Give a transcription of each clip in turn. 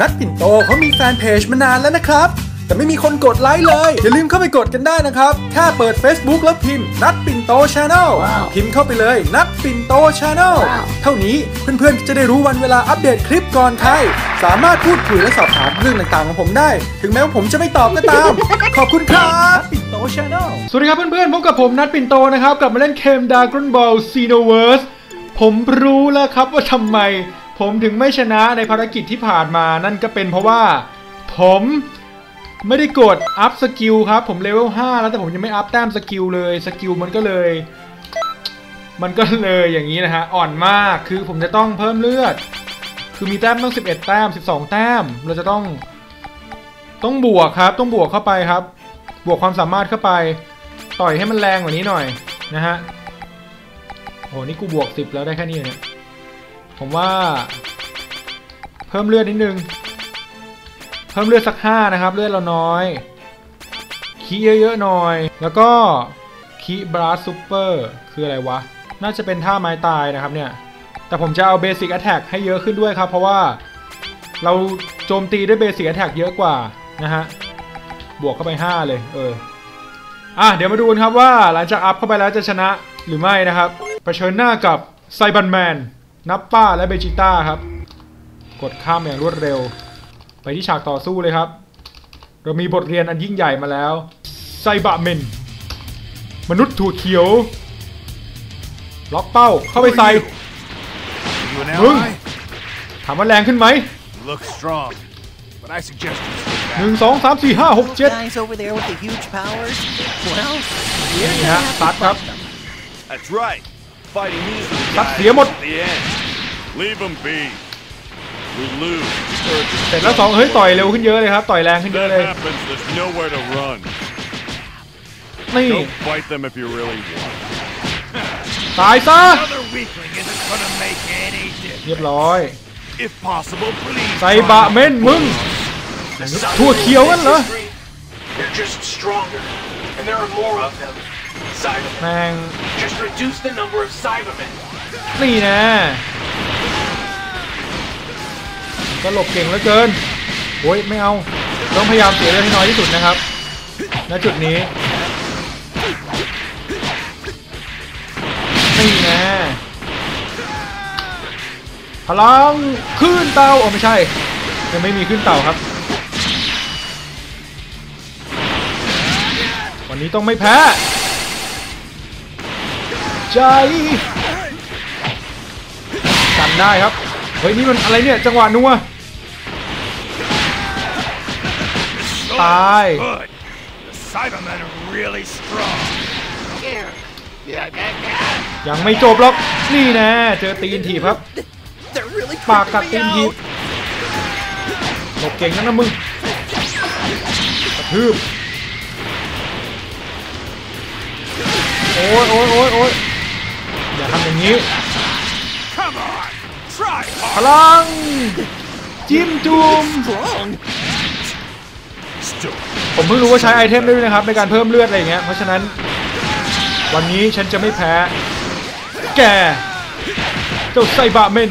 นัดปิ่นโตเขามีแฟนเพจมานานแล้วนะครับ แต่ไม่มีคนกดไลค์เลย อย่าลืมเข้าไปกดกันได้นะครับ แค่เปิด Facebook แล้วพิมพ์ นัดปิ่นโตชาแนลพิมพ์เข้าไปเลย นัดปิ่นโตชาแนลเท่านี้เพื่อนๆ จะได้รู้วันเวลาอัปเดตคลิปก่อนใคร สามารถพูดคุยและสอบถามเรื่องต่างๆของผมได้ ถึงแม้ว่าผมจะไม่ตอบก็ตาม ขอบคุณครับปิ่นโตชาแนลสวัสดีครับเพื่อนๆพบกับผมนัดปิ่นโตนะครับกลับมาเล่นเกม Dragon Ball Xenoverse ผมรู้แล้วครับว่าทำไม ผมถึงไม่ชนะในภารกิจที่ผ่านมานั่นก็เป็นเพราะว่า ผมไม่ได้กดอัพสกิลครับ ผมเลเวล5แล้วแต่ผมยังไม่อัพแต้มสกิลเลยสกิลมันก็เลย มันก็เลยอย่างนี้นะฮะอ่อนมากคือผมจะต้องเพิ่มเลือด คือมีแต้มต้อง 11 แต้ม 12 แต้ม เราจะต้อง ต้องบวกครับ ต้องบวกเข้าไปครับ บวกความสามารถเข้าไป ต่อยให้มันแรงกว่านี้หน่อยนะฮะโอ้นี่กูบวก 10 แล้วได้แค่นี้เนี่ย ผมว่า เพิ่มเลือดนิดนึง เพิ่มเลือดสัก5นะครับ เลือดเราน้อยคีเยอะๆหน่อย แล้วก็คีบราสซูเปอร์คืออะไรวะ น่าจะเป็นท่าไม้ตายนะครับเนี่ย แต่ผมจะเอาเบสิ c แอ t แทกให้เยอะขึ้นด้วยครับ เพราะว่าเราโจมตีด้วยเบสิ c แอ t แทกเยอะกว่านะฮะ บวกเข้าไป 5 เลย เออ อะ เดี๋ยวมาดูกันครับว่าหลังจากอัพเข้าไปแล้วจะชนะหรือไม่นะครับเผชิญหน้ากับไซบันแมน นับป้าและเบจิต้าครับ กดข้ามอย่างรวดเร็ว ไปที่ฉากต่อสู้เลยครับ เรามีบทเรียนอันยิ่งใหญ่มาแล้วไซบะเมนมนุษย์ถั่วเขียว ล็อกเป้าเข้าไปใส่ You an Move. ally? ถามว่าแรงขึ้นไหม You look strong, but I suggest you stay หนึ่ง back. สองสามสี่ห้าหกเจ็ด Guys over there with the huge powers. Well, we're นี่ gonna ฮะ have ซัด to ครับ fight them. That's right. Fighting these are the Leave them be. We lose. เสร็จแล้วสองเฮ้ยต่อยเร็วขึ้นเยอะเลยครับ ต่อยแรงขึ้นเยอะ That เลย happens. There's nowhere to run. นี่ Go fight them if you really want. ตายซะ Another weakling isn't gonna make any เรียบ difference. ร้อย If possible, please. ไซบะเม่นมึง ถั่วเขียวกันเหรอ They're just stronger, and there are more of them. Cybermen. แม่ง Just reduce the number of Cybermen. นี่แนะ ก็หลบเก่งเหลือเกินโอ้ยไม่เอาต้องพยายามเสียเลือดให้น้อยที่สุดนะครับณจุดนี้นี่แนะพลังขึ้นเตาโอ้ไม่ใช่ยังไม่มีขึ้นเต่าครับ วันนี้ต้องไม่แพ้ใจกันได้ครับ เฮ้ยนี่มันอะไรเนี่ยจังหวะนัว ตาย Good. The Cybermen are really strong. ยังไม่จบหรอก นี่แน่เจอตีนถีบครับ They're really ปากกัด creeping ตีน me ถีบ out. หลบเก่งนักนะมึงกระทืบโอ้ยโอ้ยโอ้ยโอ้ยอย่าทำอย่างนี้ Come on. Try พ hard. ลังจิ้มจุ่ม Strong. Still. ผมเพิ่งรู้ว่าใช้ไอเทมได้ด้วยนะครับ ในการเพิ่มเลือดอะไรอย่างเงี้ย เพราะฉะนั้น วันนี้ฉันจะไม่แพ้ แก เจ้าไซบะเมน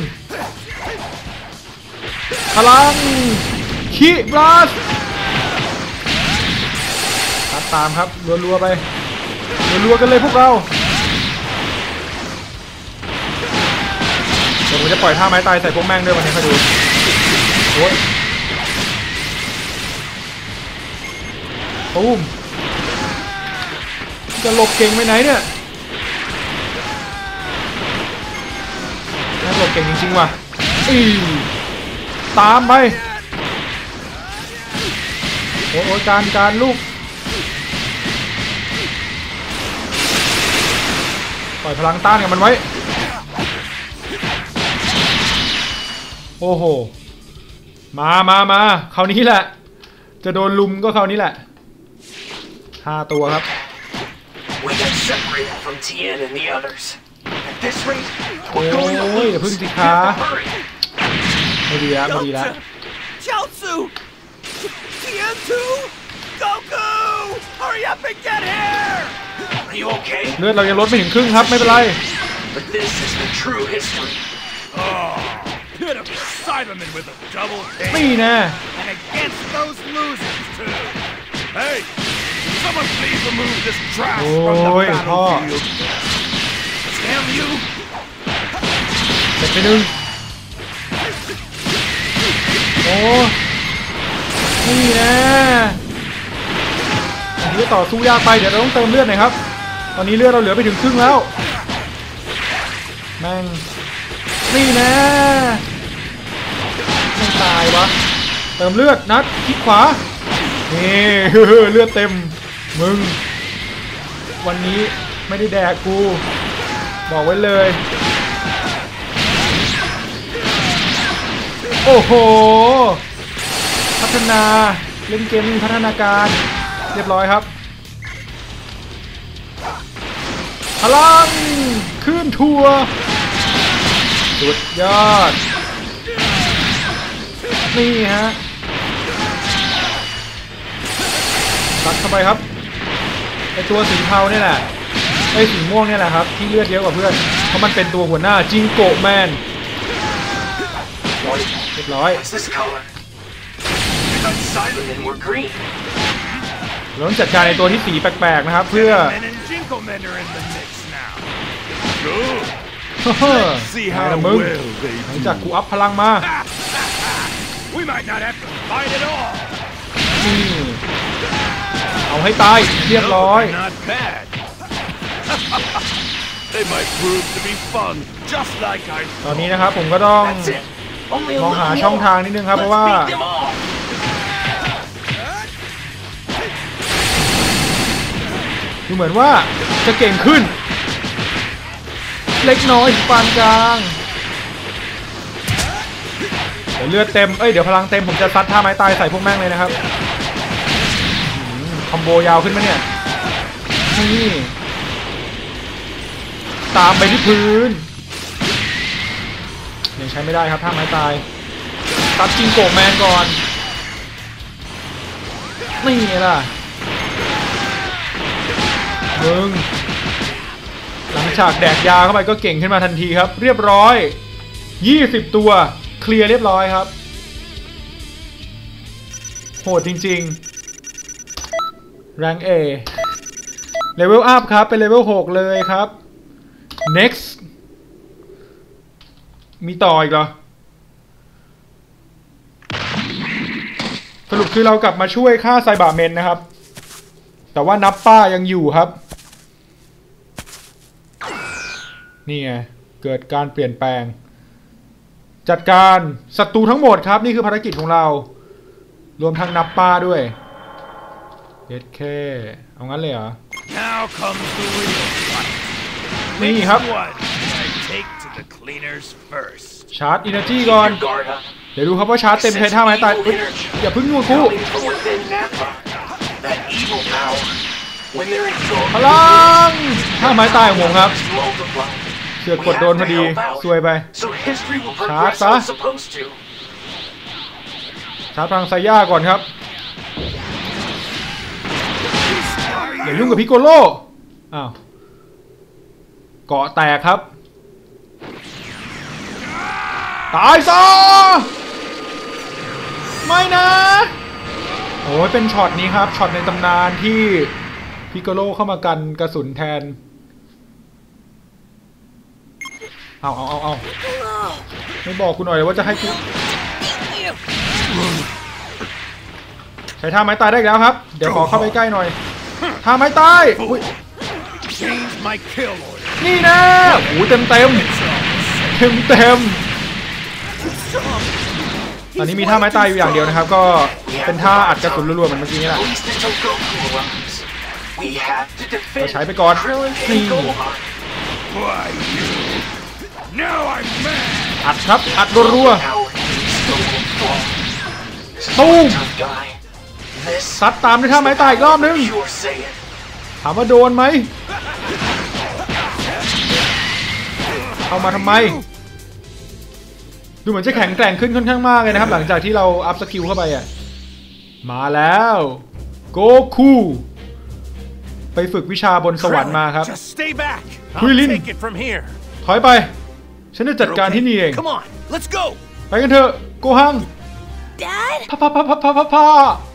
พลังคีบลัสตตามครับรัวๆไปรัวๆกันเลยพวกเราผมจะปล่อยท่าไม้ตายใส่พวกแม่งด้วยวันนี้คอยดูโอ้ย ตูมจะหลบเก่งไปไหนเนี่ยน่าหลบเก่งจริงๆว่ะอีตามไป โอ้โอ้การการลูก ปล่อยพลังต้านกับมันไว้ โอ้โห มามามาคราวนี้แหละ จะโดนลุมก็คราวนี้แหละ ห้าตัวครับ We got separated from Tien and the others. At this rate, โอ้ we're going to ย lose. อย่าพึ่งสิ We คะ have to hurry. ไม่ดีแล้วไม่ดีแล้ว Chaozu! TM2! Goku! Hurry up and get here! Are you okay? เลือดเรายังลดไม่ถึงครึ่งครับไม่เป็นไร But this is the true history. Oh, Hit him, Cyberman with a double hit. นี่แน่ And against those losers, too. Hey, someone please remove this trash from the Oi, battlefield. Damn you! เสร็จไปหนึ่งโอ้นี่แน่อันนี้ต่อสู้ยากไปเดี๋ยวเราต้องเติมเลือดหน่อยครับ ตอนนี้เลือดเราเหลือไปถึงครึ่งแล้วแม่งนี่แน่ไม่ตายวะ เติมเลือดนัดคลิกขวา นี่เลือดเต็ม มึง วันนี้ไม่ได้แดกกู บอกไว้เลย โอ้โห พัฒนาเล่นเกมมีพัฒนาการ เรียบร้อยครับ พลังขึ้นทัวร์สุดยอด นี่ฮะตัดเข้าไปครับ ไอตัวสีเทาเนี่ยแหละไอสีม่วงเนี่ยแหละครับที่เลือดเยอะกว่าเพื่อนเพราะมันเป็นตัวหัวหน้าจิงโกแมนเรียบร้อย What's this color? I thought Cybermen were green. เราต้องจัดการในตัวที่สีแปลกๆนะครับ เพื่อ Men and Jinklemen are in the mix now. Good. เฮ้อ See ไหน how ละมึง well they หลัง do. จากกูอัพพลังมา We เอาให้ตาย เรียบร้อย Not bad. they might prove to be fun, just like I ตอนนี้นะครับผมก็ต้อง That's it. Only a มองหา little ช่อง more. ทางนิดนึงครับ เพ Let's ราะว่า beat them all. ดูเหมือนว่าจะเก่งขึ้น เล็กน้อยถึงปานกลางเดี๋ยวเลือดเต็ม เอ้ย เดี๋ยวพลังเต็ม ผมจะซัดท่าไม้ตายใส่พวกแม่งเลยนะครับอืม คอมโบยาวขึ้นไหมเนี่ยนี่ตามไปที่พื้น ยังใช้ไม่ได้ครับท่าไม้ตายตัดจิงโกแมนก่อนนี่ไงล่ะมึงหลังจากแดกยาเข้าไปก็เก่งขึ้นมาทันทีครับ เรียบร้อย 20 ตัว เคลียร์เรียบร้อยครับ โหดจริง ๆ แรง A เลเวลอัพครับ เป็นเลเวล6เลยครับ next มีต่ออีกเหรอ สรุปคือเรากลับมาช่วยฆ่าไซบาเมนนะครับ แต่ว่านับป้ายังอยู่ครับ นี่ไง เกิดการเปลี่ยนแปลง จัดการศัตรูทั้งหมดครับ นี่คือภารกิจของเรา รวมทั้งนับป้าด้วย เด็ดแค่เอางั้นเลยเหรอ Now comes the real fight. นี่ครับ One, I take to the cleaners first. ชาร์จอินเนอร์จีก่อน Your guard up. เดี๋ยวดูครับว่าชาร์จเต็มใช้ท่าไม้ตายอุ๊ยอย่าเพึ่งนูนกู Coming from within Nappa. That evil power. When they're absorbed, พลังท่าไม้ตายของผมครับ multiply. เสือกกดโดนพอดีซวยไป So history will Shut progress up. how it's supposed to. ชาร์จพลังไซย่าก่อนครับ อย่ายุ่งกับพิโกโลอ้าวเกาะแตกครับ ตายซะไม่นะโอ้ยเป็นช็อตนี้ครับช็อตในตำนานที่พิโกโลเข้ามากันกระสุนแทนเอาเอาเอาเอาไม่บอกคุณหน่อยเลยว่าจะให้กูใช้ท่าไม้ตายได้แล้วครับ เดี๋ยวขอเข้าไปใกล้หน่อย ท่าไม้ตายอุ๊ย Change my kill order. นี่นะโอ้เต็มเต็มเต็มเต็มตอนนี้มีท่าไม้ตายอยู่อย่างเดียวนะครับ ก็เป็นท่าอัดกระสุนรัวๆเหมือนเมื่อกี้นี่แหละ At least until Goku arrives. We have to defend เราใช้ไปก่อน Krillin นี่ and Gohan. Why you? Now I'm mad. อัดครับ อัดรัว Our enemies will ซัดตามด้วยท่าไม้ตายอีกรอบนึง pure Saiyan. ถามว่าโดนไหมเข้ามาทำไม ดูเหมือนจะแข็งแกร่งขึ้นค่อนข้างมากเลยนะครับ หลังจากที่เราอัพสกิลเข้าไปอะมาแล้วโกคูไปฝึกวิชาบนสวรรค์มาครับ Just stay back. I'll Krillin. take it from here. ถอยไป ฉันจะจัดการที่นี่เอง Come on, let's go. ไปกันเถอะโกหัง Dad? พ่าพ่าพ่าพ่าพ่าพ่าพ่าเ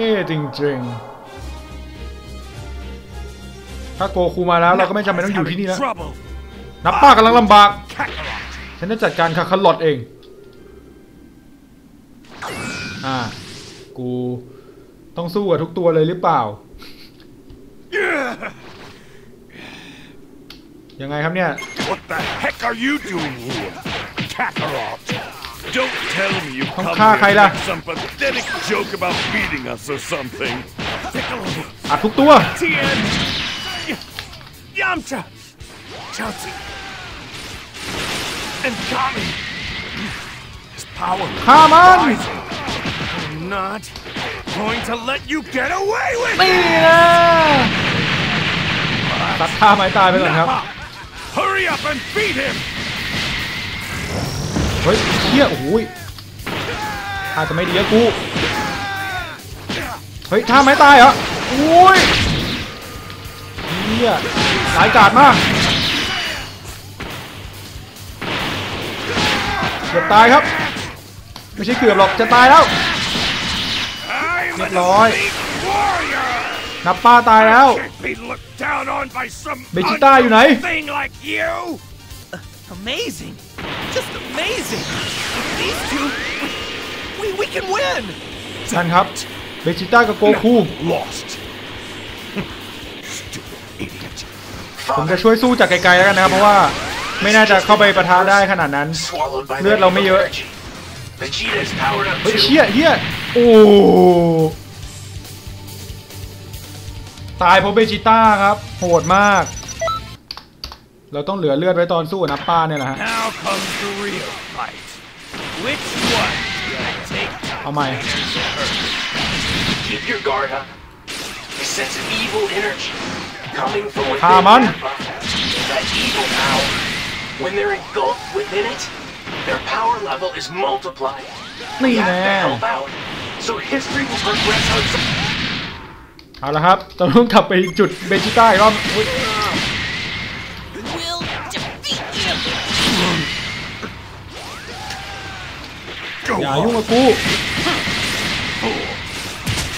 ท่จริงๆ ถ้าโกคูมาแล้วเราก็ไม่จำเป็นต้องอยู่ที่นี่แล้ว Trouble. นับป้ากำลังลำบาก Kakarot. ฉันจะจัดการคาคาลอดเอง อ่า กูต้องสู้กับทุกตัวเลยหรือเปล่า ยังไงครับเนี่ย What the heck are you doing here? Kakarot. Don't tell me you Không come kha here khai to là- make some pathetic joke about beating us or something. Piccolo, อัดทุกตัว Tien, Y- Yamcha, Chelsea, and Kami. His power ฆ่ามัน rising. I'm not going to let you get away with นี่ it. นะตัดท่าไม้ตายไปก่อนครับ Nappa, hurry up and beat him. เฮ้ยเฮียโอ้ยท่าจะไม่ดีอะกูเฮ้ยท่าไม้ตายเหรอโอ้ยเฮียหลายกาดมากเกือบตายครับ ไม่ใช่เกือบหรอกจะตายแล้ว I'm an rồi. elite warrior. นับป้าตายแล้ว Can't be looked down on by some Vegeta อยู่ไหน? Thing like you. Amazing. Just amazing. With these two, we, we, we can win. ท่านครับเบจิต้ากับโกคู Lost. Stupid idiot. ผมจะช่วยสู้จากไกลๆแล้วกันนะครับเพราะว่าไม่น่าจะเข้าไปประทะได้ขนาดนั้น Swallowed by Lướt that lâu mới evil nhớ. energy. Vegeta is powered up เฮ้ย too. เชี่ยเฮียโอ้ตายเพราะเบจิต้าครับ โหดมาก เราต้องเหลือเลือดไว้ตอนสู้กับนับป้าเนี่ยแหละฮะ Now comes the real fight. Which one gonna take เอาใหม่ Keep your guard up. A sense of evil energy coming from within Come on. Nappa. That evil power. When they're engulfed within it, their power level is multiplied. We Này have to nè. help out. So history will progress on some เอาละครับเราต้องกลับไปจุดเบจิต้าอีกรอบ อย่ายุ่งกับกู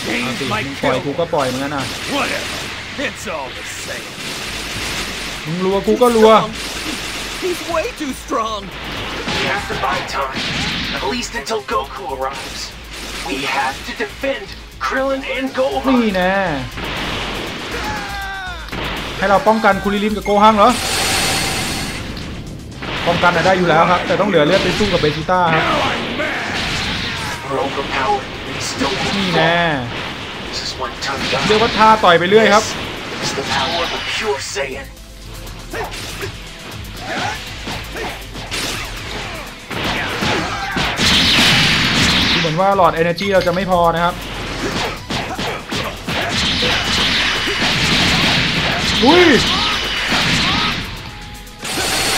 Gains สิ my มึงปล่อย kill. กูก็ปล่อยเหมือนกันนะ Whatever. It's all the same. มึงรัวกูก็รัว He's way too strong. We have to buy time, at least until Goku arrives. We have to defend Krillin and นี่ Gohan. แน่ให้เราป้องกันคุริลินกับโกฮังเหรอ ป้องกันน่ะได้อยู่แล้วครับ แต่ต้องเหลือเลือดไปสู้กับเบจิต้าครับ นี่ won't แน่ fall. This is one ton เรียกว่าท่าต่อยไปเรื่อยครับ This is the power of a pure Saiyan. ดูเหมือนว่าหลอด Energy เราจะไม่พอนะครับอุ้ย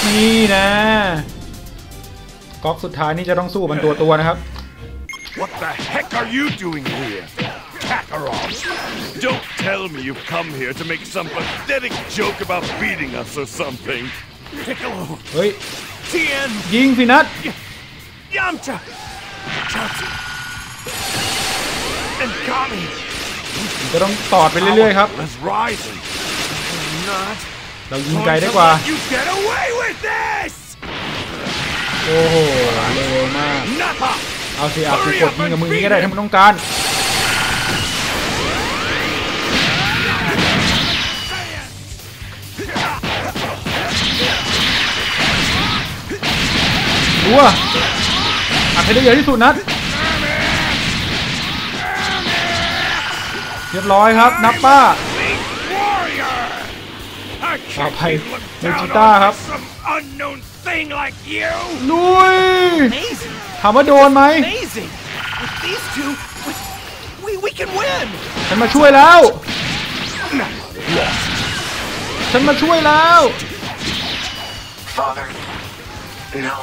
นี่นะก๊อกสุดท้ายนี่จะต้องสู้กับมันตัวตัวๆนะครับ What the heck are you doing here? Kakarot. Don't tell me you've come here to make some pathetic joke about beating us or something. Piccolo, เฮ้ย Tien, ยิงสินัท Yamcha, Chachi, and Kami. จะต้องตอดไปเรื่อยๆครับ Power is rising. I'm not เรายิง going ไกลได้ to กว่า let you get away with this! โอ้โหเร็วมาก Nappa! เอาสิอากูกดยิงกับมึงอย่างนี้ก็ได้ถ้ามึงต้องการรัวอัดให้ได้เยอะที่สุดนัดเรียบร้อยครับ นับป้า Elite warrior! I can't phải be looked down Vegeta on by hả? some unknown thing like you! ลุย Amazing. ถามว่าโดนไหม Amazing. With these two, we, we, we can win. ฉันมาช่วยแล้ว ฉันมาช่วยแล้ว Father. No.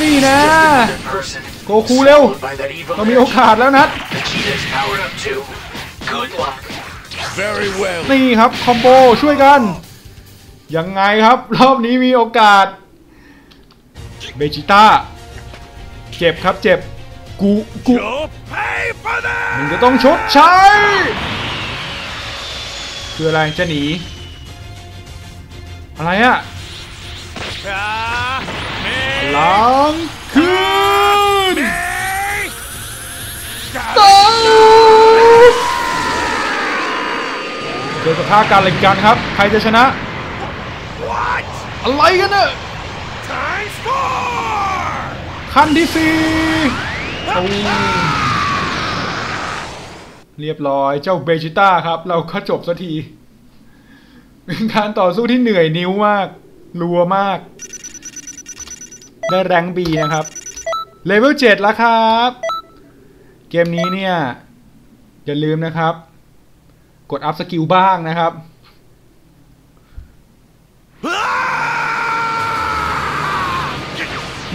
นี่นะ Another person. Goku, Leo. swallowed by that evil เรามีโอ energy. กาสแล้วนัด Vegeta's powered up too. Good luck. Very well. นี่ครับ คอมโบช่วยกัน ยังไงครับ รอบนี้มีโอกาส เบจิต้า เจ็บครับเจ็บ กูกูมึงจะต้องชดใช้ คืออะไรจะหนี อะไรอะล้างคืน me. เจอกับท่าการเล่นกันครับ ใครจะชนะ อะไรกันเนี่ย ขั้นที่สี่เรียบร้อยเจ้าเบจิต้าครับ เราก็จบสักทีเป็นการต่อสู้ที่เหนื่อยนิ้วมาก รัวมาก ได้แรงบีนะครับ เลเวล7แล้วครับ เกมนี้เนี่ย อย่าลืมนะครับ กดอัพสกิลบ้างนะครับ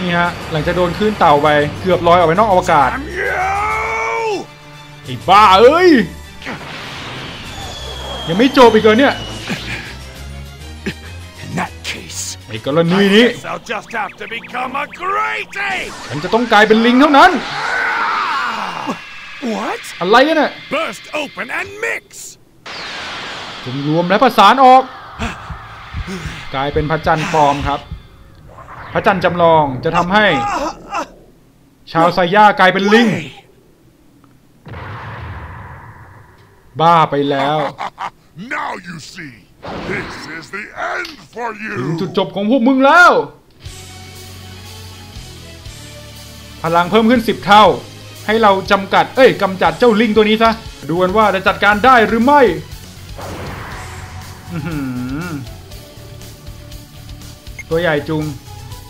นี่ฮะหลังจากโดนคลื่นเต่าไปเกือบลอยออกไปนอกอวกาศ Damn you! ไอ้บ้าเอ้ยยังไม่จบอีกเหรอเนี่ย In that case, ไอ้กรณีนี้ guess I'll just have to become a great ape! ฉันจะต้องกลายเป็นลิงเท่านั้น What? อะไรกันเนี่ย Burst open and mix! จงรวมและประสานออก กลายเป็นพระจันทร์ปลอมครับ พระจันทร์จำลองจะทำให้ ชาวไซย่ากลายเป็นลิง Way! บ้าไปแล้ว Now you see! This is the end for ถึง you! จุดจบของพวกมึงแล้ว พลังเพิ่มขึ้น 10 เท่า ให้เราจำกัด เอ้ยกำจัดเจ้าลิงตัวนี้ซะ ดูกันว่าจะจัดการได้หรือไม่อื้อหือตัวใหญ่จุง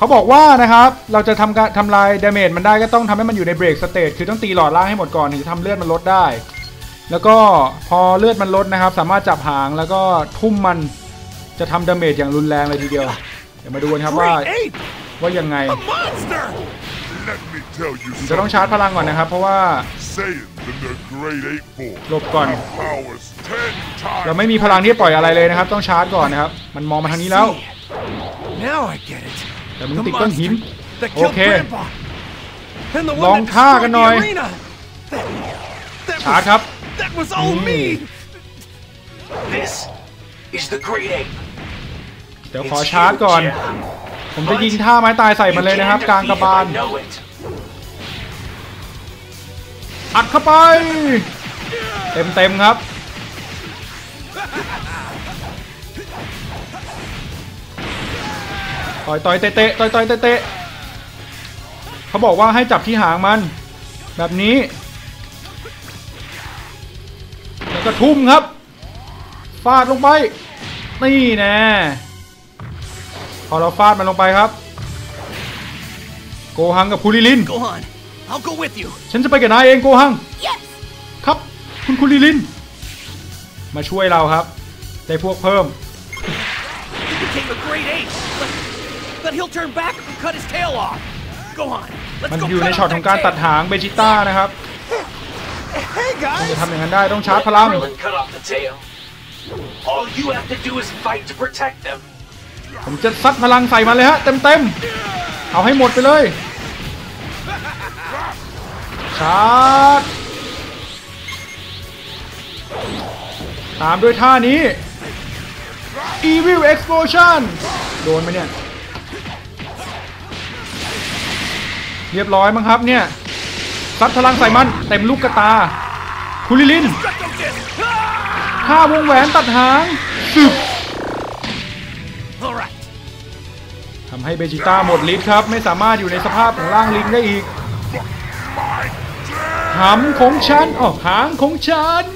เขาบอกว่านะครับ เราจะทำการทำลายดาเมจมันได้ก็ต้องทำให้มันอยู่ในเบรกสเตจคือต้องตีหลอดล่างให้หมดก่อนถึงจะทำเลือดมันลดได้ แล้วก็พอเลือดมันลดนะครับ สามารถจับหางแล้วก็ทุ่มมันจะทำดาเมจอย่างรุนแรงเลยทีเดียว เดี๋ยวมาดูกันครับว่าว่ายังไง A monster! Let me tell you จะต้องชาร์จพลังก่อนนะครับ เพราะว่าหลบก่อน เราไม่มีพลังที่จะปล่อยอะไรเลยนะครับ ต้องชาร์จก่อนนะครับ มันมองมาทางนี้แล้ว Now I get it. แต่มึง The ติดก้อนหิน monster that โอ killed เค Grandpa. And the ลอง one that ฆ่ากัน destroyed หน่อย the arena. That, that ชาร์จ was, ครับ that was all me. This is the great ape. เดี๋ยวขอ It's ชาร์จก่อน huge, yeah. ผมจะยิงท่าไม้ตายใส่มันเลยนะครับ You กลาง can't กระบาล defeat him, I know it. อัดเข้าไป เต็มเต็มๆครับ ต่อยต่อยเตะเตะต่อยต่อยเตะเตะเขาบอกว่าให้จับที่หางมัน แบบนี้ แล้วก็ทุ่มครับ ฟาดลงไป นี่แน่พอเราฟาดมันลงไปครับ โกหังกับคูริลิน Go on. I'll go with you. ฉันจะไปกับนายเองโกหัง Yes! ครับ คุณคุริลิน มาช่วยเราครับ ได้พวกเพิ่ม He became a great ape. But, but he'll turn back and cut his tail off. Go on. Let's มัน go อยู่ cut ใน off ช็อต that ของการ tail. ตัดหางเบจิต้านะครับ Hey มัน guys. จะทำอย่างนั้นได้ต้องชาร์จพลัง Krillin cut off the tail. All you have to do is fight to protect them. ผมจะซัดพลังใส่มันเลยฮะเต็มเต็มๆเอาให้หมดไปเลยชาร์จตามด้วยท่านี้ Evil Explosion โดนไหมเนี่ย เรียบร้อยมั้งครับเนี่ยซัดพลังใส่มันเต็มลูกกระตาคุริลิน Destructo disc. ท่าวงแหวนตัดหางสึกทำให้เบจิต้าหมดฤทธิ์ครับ ไม่สามารถอยู่ในสภาพของร่างลิงได้อีกหำของฉันอ๋อหางของฉัน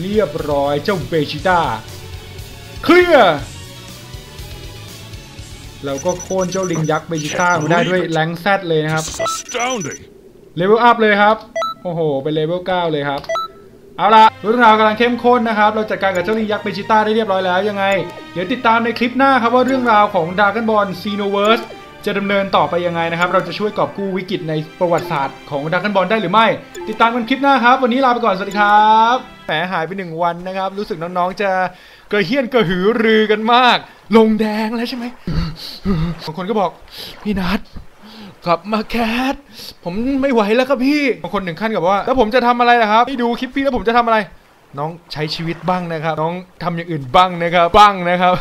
เรียบร้อยเจ้าเบจิต้าเคลียร์ เราก็โค่นเจ้าลิงยักษ์เบจิต้ามาได้ด้วยแรงแซดเลยนะครับ It's astounding. เลเวลอัพเลยครับ โอ้โห เป็นเลเวล9เลยครับ เอาล่ะเรื่องราวกำลังเข้มข้นนะครับ เราจัดการกับเจ้าลิงยักษ์เบจิต้าได้เรียบร้อยแล้วยังไง เดี๋ยวติดตามในคลิปหน้าครับว่าเรื่องราวของด r a กันบอลซีโนเวิร์สจะดำเนินต่อไปยังไงนะครับ เราจะช่วยกอบกู้วิกฤตในประวัติศาสตร์ของด r a กันบอลได้หรือไม่ ติดตามกันคลิปหน้าครับ วันนี้ลาไปก่อน สวัสดีครับ แหมหายไปหนึ่งวันนะครับ รู้สึกน้องๆจะ กระเฮี้ยนกระหือรือกันมาก ลงแดงแล้วใช่ไหมบางคนก็บอกพี่นัทกลับมาแคทผมไม่ไหวแล้วครับพี่บางคนหนึ่งขั้นกับว่า แล้วผมจะทำอะไรล่ะครับให้ดูคลิปพี่แล้วผมจะทำอะไร น้องใช้ชีวิตบ้างนะครับ น้องทำอย่างอื่นบ้างนะครับบ้างนะครับ